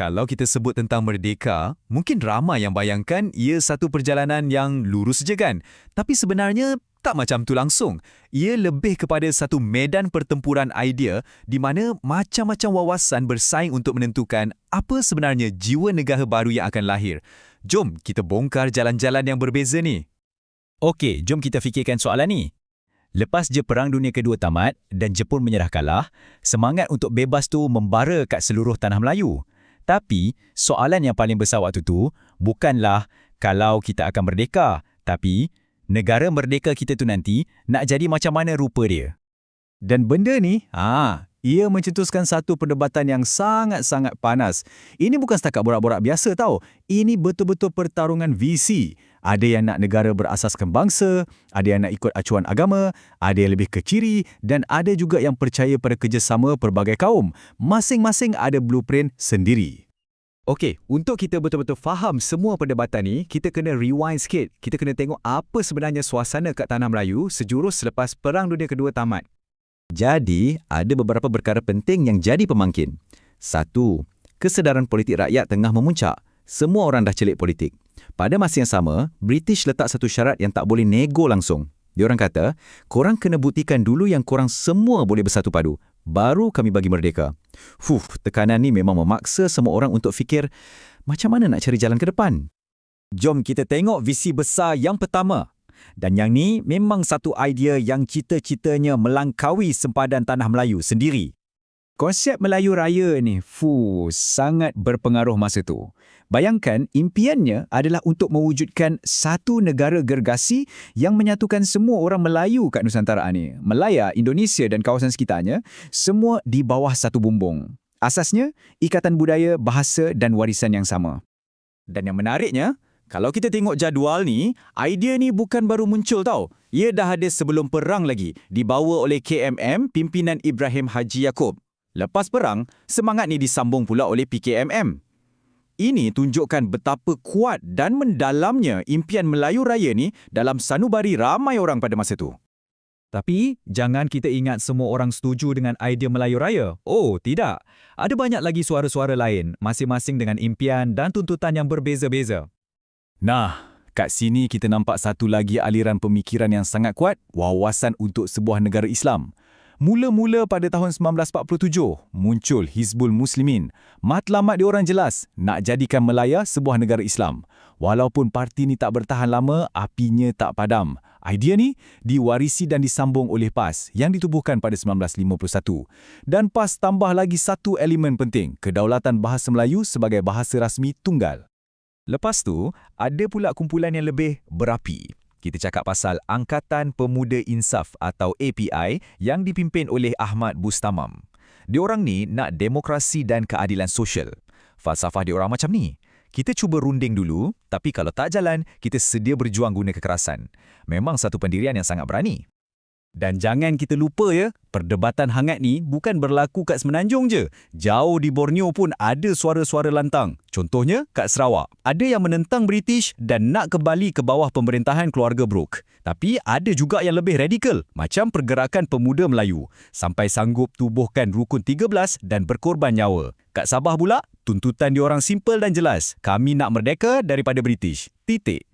Kalau kita sebut tentang merdeka, mungkin ramai yang bayangkan ia satu perjalanan yang lurus je kan? Tapi sebenarnya tak macam tu langsung. Ia lebih kepada satu medan pertempuran idea di mana macam-macam wawasan bersaing untuk menentukan apa sebenarnya jiwa negara baru yang akan lahir. Jom kita bongkar jalan-jalan yang berbeza ni. Okey, jom kita fikirkan soalan ni. Lepas je Perang Dunia Kedua tamat dan Jepun menyerah kalah, semangat untuk bebas tu membara kat seluruh tanah Melayu. Tapi, soalan yang paling besar waktu tu bukanlah kalau kita akan merdeka, tapi negara merdeka kita tu nanti nak jadi macam mana rupa dia. Dan benda ni, ha, ia mencetuskan satu perdebatan yang sangat-sangat panas. Ini bukan setakat borak-borak biasa tau. Ini betul-betul pertarungan visi. Ada yang nak negara berasaskan bangsa, ada yang nak ikut acuan agama, ada yang lebih ke kiri dan ada juga yang percaya pada kerjasama pelbagai kaum. Masing-masing ada blueprint sendiri. Okey, untuk kita betul-betul faham semua perdebatan ni, kita kena rewind sikit. Kita kena tengok apa sebenarnya suasana kat Tanah Melayu sejurus selepas Perang Dunia Kedua tamat. Jadi, ada beberapa perkara penting yang jadi pemangkin. Satu, kesedaran politik rakyat tengah memuncak. Semua orang dah celik politik. Pada masa yang sama, British letak satu syarat yang tak boleh nego langsung. Diorang kata, korang kena buktikan dulu yang korang semua boleh bersatu padu baru kami bagi merdeka. Fuh, tekanan ni memang memaksa semua orang untuk fikir macam mana nak cari jalan ke depan. Jom kita tengok visi besar yang pertama. Dan yang ni memang satu idea yang cita-citanya melangkaui sempadan tanah Melayu sendiri. Konsep Melayu Raya ni, fu, sangat berpengaruh masa tu. Bayangkan, impiannya adalah untuk mewujudkan satu negara gergasi yang menyatukan semua orang Melayu kat Nusantara ni. Melaya, Indonesia dan kawasan sekitarnya, semua di bawah satu bumbung. Asasnya, ikatan budaya, bahasa dan warisan yang sama. Dan yang menariknya, kalau kita tengok jadual ni, idea ni bukan baru muncul tau. Ia dah ada sebelum perang lagi, dibawa oleh KMM pimpinan Ibrahim Haji Yaakob. Lepas perang, semangat ni disambung pula oleh PKMM. Ini tunjukkan betapa kuat dan mendalamnya impian Melayu Raya ni dalam sanubari ramai orang pada masa tu. Tapi, jangan kita ingat semua orang setuju dengan idea Melayu Raya. Oh, tidak. Ada banyak lagi suara-suara lain, masing-masing dengan impian dan tuntutan yang berbeza-beza. Nah, kat sini kita nampak satu lagi aliran pemikiran yang sangat kuat, wawasan untuk sebuah negara Islam. Mula-mula pada tahun 1947, muncul Hizbul Muslimin. Matlamat diorang jelas, nak jadikan Melaya sebuah negara Islam. Walaupun parti ni tak bertahan lama, apinya tak padam. Idea ni diwarisi dan disambung oleh PAS yang ditubuhkan pada 1951. Dan PAS tambah lagi satu elemen penting, kedaulatan bahasa Melayu sebagai bahasa rasmi tunggal. Lepas tu, ada pula kumpulan yang lebih berapi. Kita cakap pasal Angkatan Pemuda Insaf atau API yang dipimpin oleh Ahmad Bustamam. Diorang ni nak demokrasi dan keadilan sosial. Falsafah diorang macam ni. Kita cuba runding dulu, tapi kalau tak jalan, kita sedia berjuang guna kekerasan. Memang satu pendirian yang sangat berani. Dan jangan kita lupa ya, perdebatan hangat ni bukan berlaku kat Semenanjung je. Jauh di Borneo pun ada suara-suara lantang. Contohnya kat Sarawak. Ada yang menentang British dan nak kembali ke bawah pemerintahan keluarga Brooke. Tapi ada juga yang lebih radikal, macam pergerakan pemuda Melayu. Sampai sanggup tubuhkan Rukun 13 dan berkorban nyawa. Kat Sabah pula, tuntutan diorang simple dan jelas. Kami nak merdeka daripada British. Titik.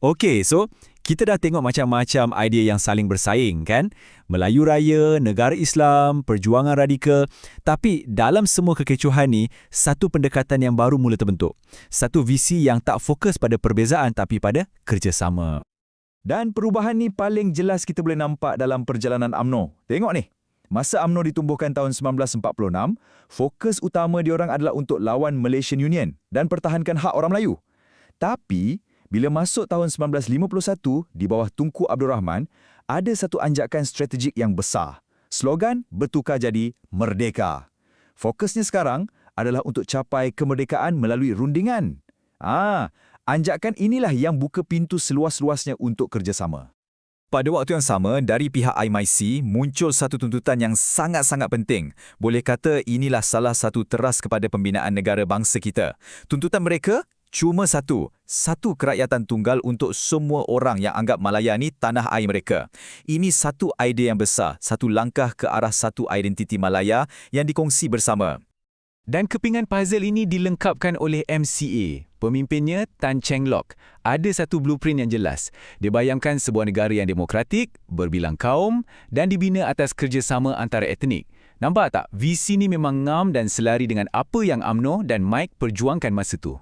Okey, so kita dah tengok macam-macam idea yang saling bersaing kan? Melayu Raya, negara Islam, perjuangan radikal. Tapi dalam semua kekecohan ni, satu pendekatan yang baru mula terbentuk. Satu visi yang tak fokus pada perbezaan tapi pada kerjasama. Dan perubahan ni paling jelas kita boleh nampak dalam perjalanan AMNO. Tengok ni. Masa AMNO ditumbuhkan tahun 1946, fokus utama diorang adalah untuk lawan Malaysian Union dan pertahankan hak orang Melayu. Tapi, bila masuk tahun 1951 di bawah Tunku Abdul Rahman, ada satu anjakan strategik yang besar. Slogan bertukar jadi Merdeka. Fokusnya sekarang adalah untuk capai kemerdekaan melalui rundingan. Ah, anjakan inilah yang buka pintu seluas-luasnya untuk kerjasama. Pada waktu yang sama, dari pihak IMIC muncul satu tuntutan yang sangat-sangat penting. Boleh kata inilah salah satu teras kepada pembinaan negara bangsa kita. Tuntutan mereka cuma satu, satu kerakyatan tunggal untuk semua orang yang anggap Malaya ni tanah air mereka. Ini satu idea yang besar, satu langkah ke arah satu identiti Malaya yang dikongsi bersama. Dan kepingan puzzle ini dilengkapkan oleh MCA. Pemimpinnya Tan Cheng Lock. Ada satu blueprint yang jelas. Dia bayangkan sebuah negara yang demokratik, berbilang kaum dan dibina atas kerjasama antara etnik. Nampak tak? Visi ni memang ngam dan selari dengan apa yang AMNO dan Mike perjuangkan masa tu.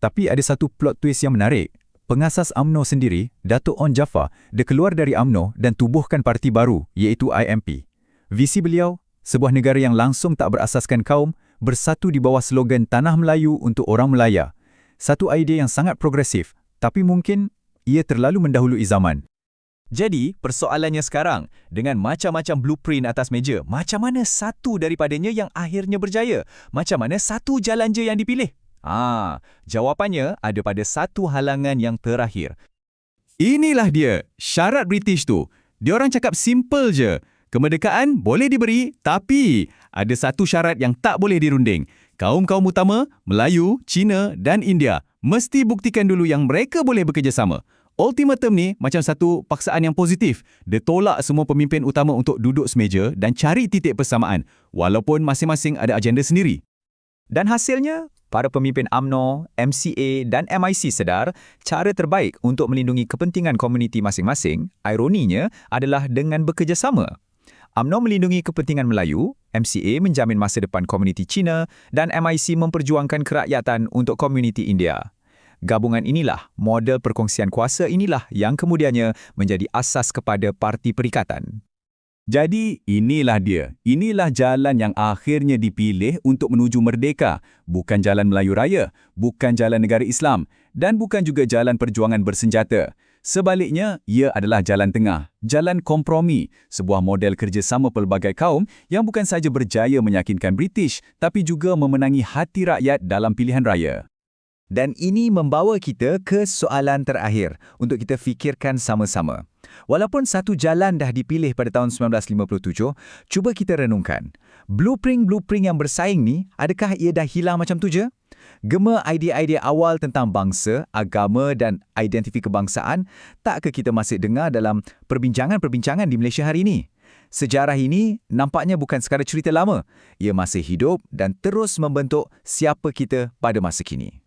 Tapi ada satu plot twist yang menarik. Pengasas AMNO sendiri, Datuk On Jaffar, dia keluar dari AMNO dan tubuhkan parti baru, iaitu IMP. Visi beliau, sebuah negara yang langsung tak berasaskan kaum, bersatu di bawah slogan Tanah Melayu untuk Orang Melaya. Satu idea yang sangat progresif, tapi mungkin ia terlalu mendahului zaman. Jadi, persoalannya sekarang, dengan macam-macam blueprint atas meja, macam mana satu daripadanya yang akhirnya berjaya? Macam mana satu jalan je yang dipilih? Ah, jawapannya ada pada satu halangan yang terakhir. Inilah dia, syarat British tu. Diorang cakap simple je. Kemerdekaan boleh diberi, tapi ada satu syarat yang tak boleh dirunding. Kaum-kaum utama, Melayu, Cina dan India mesti buktikan dulu yang mereka boleh bekerjasama. Ultimatum ni macam satu paksaan yang positif. Dia tolak semua pemimpin utama untuk duduk semeja dan cari titik persamaan, walaupun masing-masing ada agenda sendiri. Dan hasilnya, para pemimpin AMNO, MCA dan MIC sedar cara terbaik untuk melindungi kepentingan komuniti masing-masing, ironinya, adalah dengan bekerjasama. UMNO melindungi kepentingan Melayu, MCA menjamin masa depan komuniti Cina dan MIC memperjuangkan kerakyatan untuk komuniti India. Gabungan inilah, model perkongsian kuasa inilah yang kemudiannya menjadi asas kepada Parti Perikatan. Jadi, inilah dia. Inilah jalan yang akhirnya dipilih untuk menuju merdeka. Bukan jalan Melayu Raya, bukan jalan negara Islam dan bukan juga jalan perjuangan bersenjata. Sebaliknya, ia adalah jalan tengah, jalan kompromi, sebuah model kerjasama pelbagai kaum yang bukan saja berjaya meyakinkan British, tapi juga memenangi hati rakyat dalam pilihan raya. Dan ini membawa kita ke soalan terakhir untuk kita fikirkan sama-sama. Walaupun satu jalan dah dipilih pada tahun 1957, cuba kita renungkan. Blueprint-blueprint yang bersaing ni, adakah ia dah hilang macam tu je? Gema idea-idea awal tentang bangsa, agama dan identiti kebangsaan tak ke kita masih dengar dalam perbincangan-perbincangan di Malaysia hari ini? Sejarah ini nampaknya bukan sekadar cerita lama. Ia masih hidup dan terus membentuk siapa kita pada masa kini.